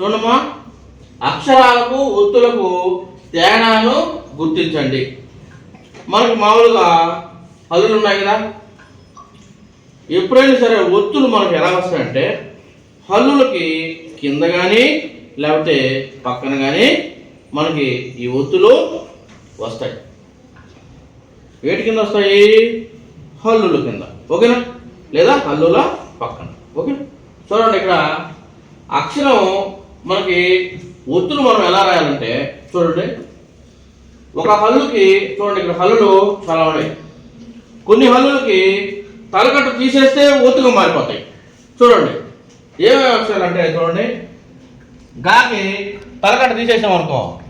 చూడమ్మా? అక్షరాలకు ఒత్తులకు తేడాను గుర్తించండి. మనకు మామూలుగా హల్లులు ఉన్నాయి కదా? ఎప్పుడైనా సరే ఒత్తులు మనకు ఎలా వస్తాయంటే హల్లులకి కింద కానీ లేకపోతే పక్కన కానీ మనకి ఈ ఒత్తులు వస్తాయి. వేటి కింద వస్తాయి? హల్లుల కింద. ఓకేనా? లేదా హల్లుల పక్కన. ఓకేనా? చూడండి ఇక్కడ అక్షరం మనకి ఒత్తులు మనం ఎలా రాయాలంటే చూడండి. ఒక హల్లుకి చూడండి ఇక్కడ హల్లులు చాలా ఉన్నాయి. కొన్ని హల్లులకి తలకట్టు తీసేస్తే ఒత్తుగా మారిపోతాయి. చూడండి. ఏమేమి అక్షరాలంటే చూడండి. గాకి తలకట్టు తీసేసాం అనుకో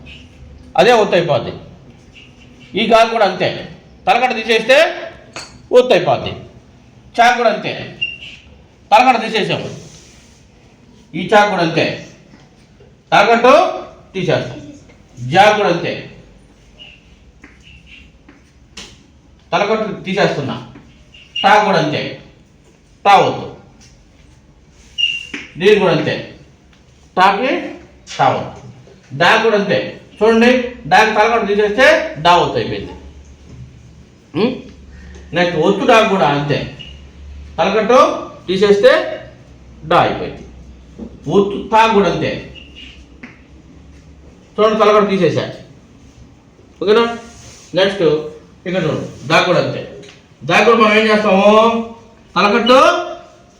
అదే ఒత్తు అయిపోద్ది. ఈ గాకి కూడా అంతే. తలకట్టు తీసేస్తే ఒత్తు అయిపోద్ది. చాకు కూడా అంతే. తలకట్టు తీసేసాము. ఈ చాకు కూడా అంతే. తాకట్టు తీసేస్తాం. జాక్ కూడా అంతే తలకట్టు తీసేస్తున్నా. టా కూడా అంతే టా వద్దు దీని కూడా అంతే టాకి టా వద్దు డా కూడా అంతే చూడండి డాకి తలకట్టు తీసేస్తే డా వద్దు అయిపోయింది నెక్స్ట్ ఒత్తు డా కూడా అంతే. తలకట్టు తీసేస్తే డా అయిపోయింది. ఒత్తు తా కూడా అంతే చూడండి తలకట్టు తీసేసా. ఓకేనా? నెక్స్ట్ ఇక్కడ చూడండి. దా కూడా అంతే. దా కూడా మనం ఏం చేస్తాము? తలకట్టు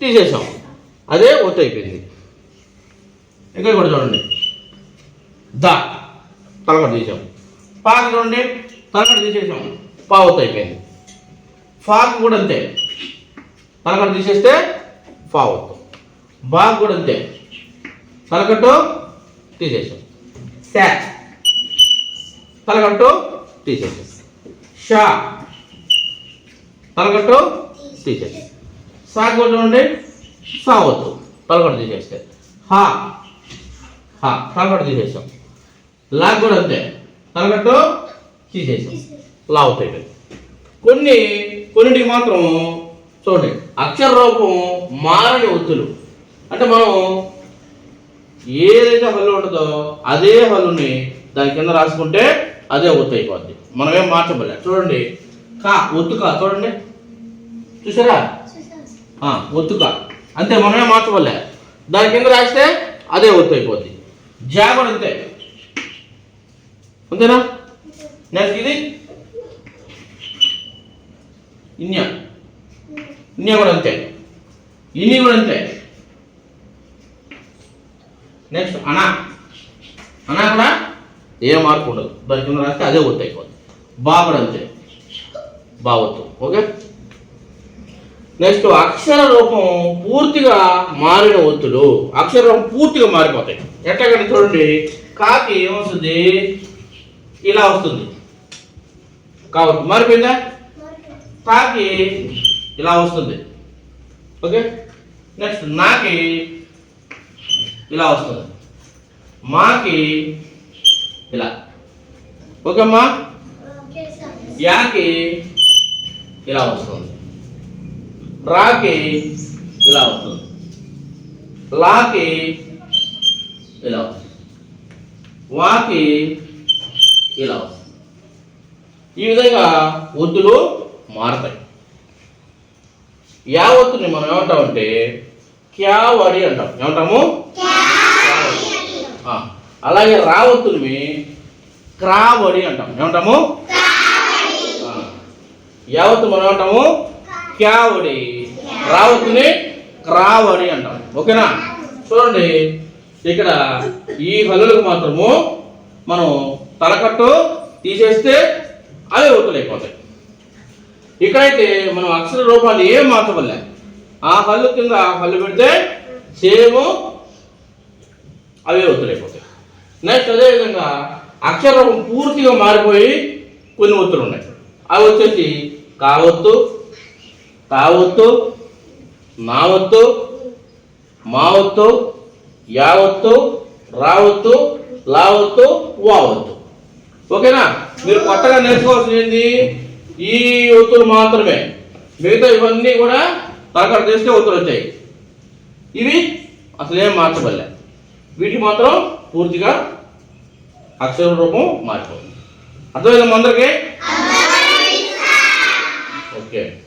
తీసేసాం. అదే ఒత్తు అయిపోయింది. ఇక్కడ కూడా చూడండి. దా తలకట్టు తీసాం పాకు చూడండి తలకట్టు తీసేసాం. పా ఒత్తు అయిపోయింది. ఫాక్ కూడా అంతే. తలకట్టు తీసేస్తే ఫా ఒత్తు. బాగ్ కూడా అంతే. తలకట్టు తీసేసాం. శా తలకట్టు తీసేసాం షా. తలకట్టు తీసేసాం సా కూడా చూడండి. సా వద్దు తలకట్టు తీసేస్తే. హా. హా. తలకట్టు తీసేసాం. లా కూడా అంతే. తలకట్టు తీసేసాం. లా అవుతాయి కొన్ని కొన్నిటికి మాత్రం చూడండి. అక్షర రూపం మారని ఒత్తులు. అంటే మనం ఏదైతే హల్లు ఉంటుందో అదే హల్లుని దాని కింద రాసుకుంటే అదే ఒత్తు అయిపోద్ది. మనం ఏం చూడండి. కా ఒత్తు కా చూడండి. చూసారా? ఆ, ఒత్తు కా. అంతే మనమే మార్చబోలే దాని కింద రాస్తే అదే ఒత్తు అయిపోద్ది. జా అంతే. అంతేనా? నెక్స్ట్ ఇది. ఇన్యా. ఇన్యా కూడా అంతే. ఇన్ని కూడా అంతే. నెక్స్ట్ అనా. అనా కూడా ఏ మార్పు ఉండదు. దాని కింద రాస్తే అదే ఒత్తు అయిపోతుంది బా కూడా అంతే. బా ఒత్తు. ఓకే? నెక్స్ట్ అక్షర రూపం పూర్తిగా మారిన ఒత్తులు. అక్షర రూపం పూర్తిగా మారిపోతాయి. ఎట్లాగంటే చూడండి. కాకి ఏమొస్తుంది? ఇలా వస్తుంది. కాబట్టి మారిపోయిందా? కాకి ఇలా వస్తుంది. ఓకే? నెక్స్ట్ నాకి ఇలా వస్తుంది. మాకి ఇలా. ఓకేమ్మా యాకి ఇలా వస్తుంది. రాకి ఇలా వస్తుంది. లాకి ఇలా వస్తుంది. వాకి ఇలా వస్తుంది. ఈ విధంగా ఒత్తులు మారతాయి. యా ఒత్తుని మనం ఏమంటామంటే క్యావడి అంటాం. ఏమంటాము? అలాగే రావత్తుని క్రావడి అంటాం. ఏమంటాము? యావత్తు మనం ఏమంటాము? క్యావడి రావత్తుని క్రావడి అంటాం. ఓకేనా? చూడండి. ఇక్కడ ఈ హల్లులకు మాత్రము మనం తలకట్టు తీసేస్తే అవి ఒత్తులైపోతాయి ఇక్కడైతే మనం అక్షర రూపాలు ఏం మార్చవలే ఆ హల్లు కింద ఆ హల్లు పెడితే సేమ్ అవే ఒత్తులైపోతాయి. నెక్స్ట్ అదేవిధంగా అక్షరం పూర్తిగా మారిపోయి కొన్ని ఒత్తులు ఉన్నాయి. అవి వచ్చేసి కావత్తు తావత్తు నావత్తు మావత్తు యావత్తు రావత్తు లావత్తు వావత్తు ఓకేనా? మీరు కొత్తగా నేర్చుకోవాల్సింది ఈ ఒత్తులు మాత్రమే. మిగతా ఇవన్నీ కూడా తలకాడ చేస్తే ఉత్తరం వచ్చాయి. ఇవి అసలేం మార్చబడలే. వీటికి మాత్రం పూర్తిగా అక్షర రూపం మారిపోతుంది. అర్థమైంది అందరికీ? ఓకే.